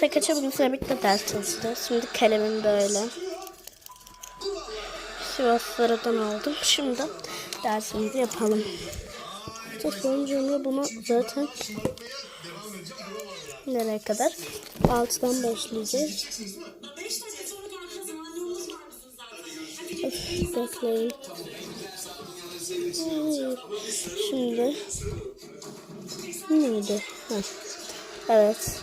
tek açabilsem birlikte ders çalışacağız. Şimdi kalemim böyle. Sivaslardan aldım. Şimdi dersimizi yapalım. İşte sonucunda bunu zaten nereye kadar? 6'dan başlayacağız. Öf, bekleyin. Hayır. Şimdi neydi? Heh. Evet.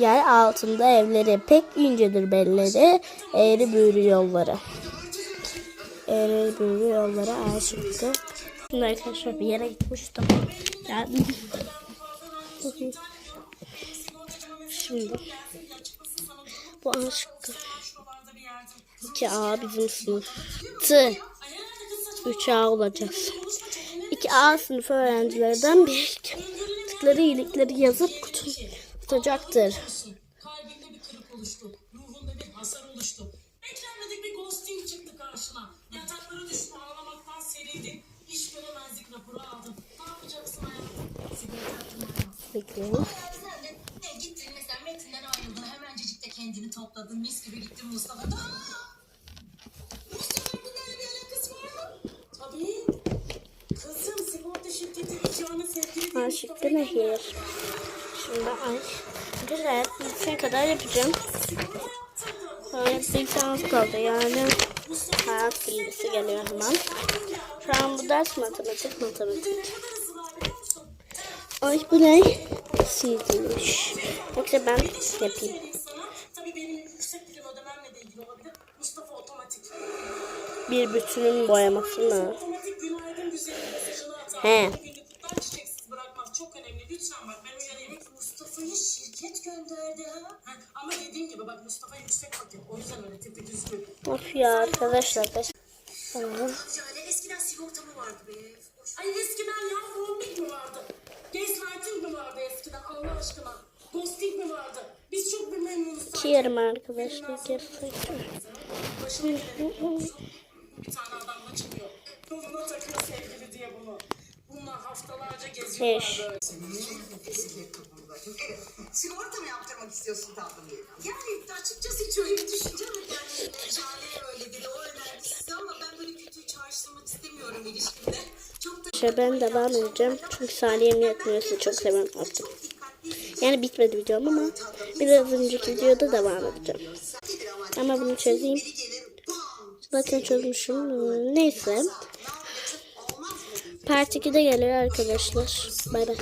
Yer altında evleri pek incedir belleri. Eğri büğrü yolları. Eğri büğrü yollara aşıktı. Şimdi arkadaşlar bir yere gitmiştim. Geldim. Şimdi bu aşkı. 2A bizim sınıftı. 3A olacağız. 2A sınıf öğrencilerden bir tıkları iyilikleri yazıp kutu tutacaktır. Kalbinde bir kırık oluştu. Ruhunda bir hasar oluştu. Beklenmedik bir ghosting çıktı karşına. Yataklara düştü ağlamaktan serildi. İş göremezlik raporu aldın. Ne yapacaksın hayatım? Sigara taktın Bekleyin. Ne gittin mesela Metin'den ayrıldın. Hemencecik de kendini topladın. Mis gibi gittin Mustafa'da. Aa! Mustafa'nın bunlarla bir alakası var mı? Tabii. Kızım sigorta şirketi icranı sevgili diye Aşık nehir. Şimdi ay. Güzel. Bitene kadar yapacağım. Sonra bir tane kaldı yani. Hayat bilgisi geliyor hemen. Şu an bu ders matematik matematik. Ay bu ne? Silmiş. Yoksa ben yapayım. Bir bütünün boyaması mı? He. Lütfen bak ben uyarayım. Mustafa'yı şirket gönderdi ha. ha. Ama dediğim gibi bak Mustafa yüksek paket. O yüzden öyle tepe düzgün. Of ya arkadaşlar. Tamam. Yani eskiden sigorta mı vardı be? Ay eskiden ya roaming mi vardı? Gaslighting mi vardı eskiden Allah aşkına? Ghosting mi vardı? Biz çok bir memnunuz. Yarım arkadaşlar. Gerçekten. Geleni Bir tane adamla çıkıyor. Yoluna takıyor sevgili diye bunu. Bunlar haftalarca geziyorlar böyle. Sigorta mı yaptırmak istiyorsun tatlım? Yani açıkçası hiç öyle bir düşüncem yok. Yani Jale öyle dedi, o önerdi size ama ben böyle kötü çağrıştırmak istemiyorum ilişkimde. Çok da Şey ben devam edeceğim. Çünkü Emniyet Mühendisliği çok seven yaptım. Yani bitmedi videom ama biraz önceki videoda devam edeceğim. Ama? Bunu çözeyim. Zaten çözmüşüm. Neyse. Ne yapacak? Olmaz mı? Part 2'de geliyor arkadaşlar. Bay bay.